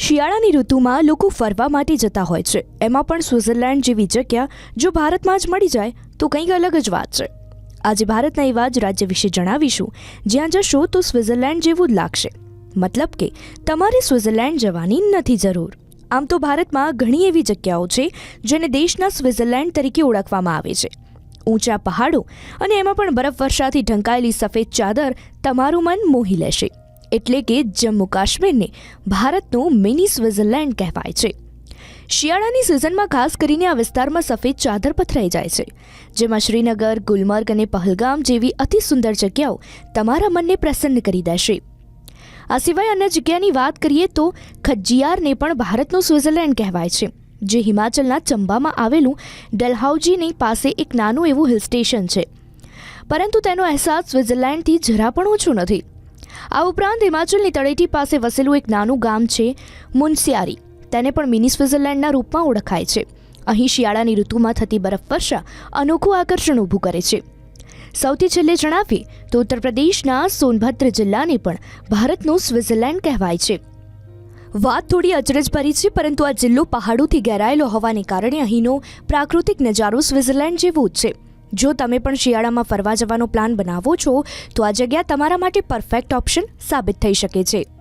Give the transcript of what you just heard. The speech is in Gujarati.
શિયાળાની ઋતુમાં લોકો ફરવા માટે જતા હોય છે. એમાં પણ સ્વિટ્ઝરલેન્ડ જેવી જગ્યા જો ભારતમાં જ મળી જાય, તો કંઈક અલગ જ વાત છે. આજે ભારતના એવા જ રાજ્ય વિશે જણાવીશું, જ્યાં જશો તો સ્વિટ્ઝરલેન્ડ જેવું જ લાગશે. મતલબ કે તમારે સ્વિટ્ઝરલેન્ડ જવાની નથી જરૂર. આમ તો ભારતમાં ઘણી એવી જગ્યાઓ છે, જેને દેશના સ્વિટ્ઝરલેન્ડ તરીકે ઓળખવામાં આવે છે. ઊંચા પહાડો અને એમાં પણ બરફવર્ષાથી ઢંકાયેલી સફેદ ચાદર તમારું મન મોહી લેશે. એટલે કે જમ્મુ કાશ્મીરને ભારતનું મિની સ્વિટ્ઝરલેન્ડ કહેવાય છે. શિયાળાની સિઝનમાં ખાસ કરીને આ વિસ્તારમાં સફેદ ચાદર પથરાઈ જાય છે. જેમાં શ્રીનગર, ગુલમર્ગ અને પહલગામ જેવી અતિ સુંદર જગ્યાઓ તમારા મનને પ્રસન્ન કરી દેશે. આ સિવાય અન્ય જગ્યાની વાત કરીએ તો ખજ્જિયારને પણ ભારતનું સ્વિટ્ઝરલેન્ડ કહેવાય છે, જે હિમાચલના ચંબામાં આવેલું ડલહાઉજીની પાસે એક નાનું એવું હિલ સ્ટેશન છે. પરંતુ તેનો અહેસાસ સ્વિટ્ઝરલેન્ડથી જરા પણ ઓછો નથી. આ ઉપરાંત હિમાચલની તળેટી પાસે વસેલું એક નાનું ગામ છે મુનસિયારી. તેને પણ મિની સ્વિટ્ઝરલેન્ડના રૂપમાં ઓળખાય છે. અહીં શિયાળાની ઋતુમાં થતી બરફવર્ષા અનોખું આકર્ષણ ઊભું કરે છે. સૌથી છેલ્લે જણાવીએ તો ઉત્તર પ્રદેશના સોનભદ્ર જિલ્લાને પણ ભારતનું સ્વિટ્ઝરલેન્ડ કહેવાય છે. વાત થોડી અચરજભરી છે, પરંતુ આ જિલ્લો પહાડોથી ઘેરાયેલો હોવાને કારણે અહીંનો પ્રાકૃતિક નજારો સ્વિટ્ઝરલેન્ડ જેવો જ છે. જો તમે પણ શિયાળામાં ફરવા જવાનો પ્લાન બનાવો છો, તો આ જગ્યા તમારા માટે પરફેક્ટ ઓપ્શન સાબિત થઈ શકે છે.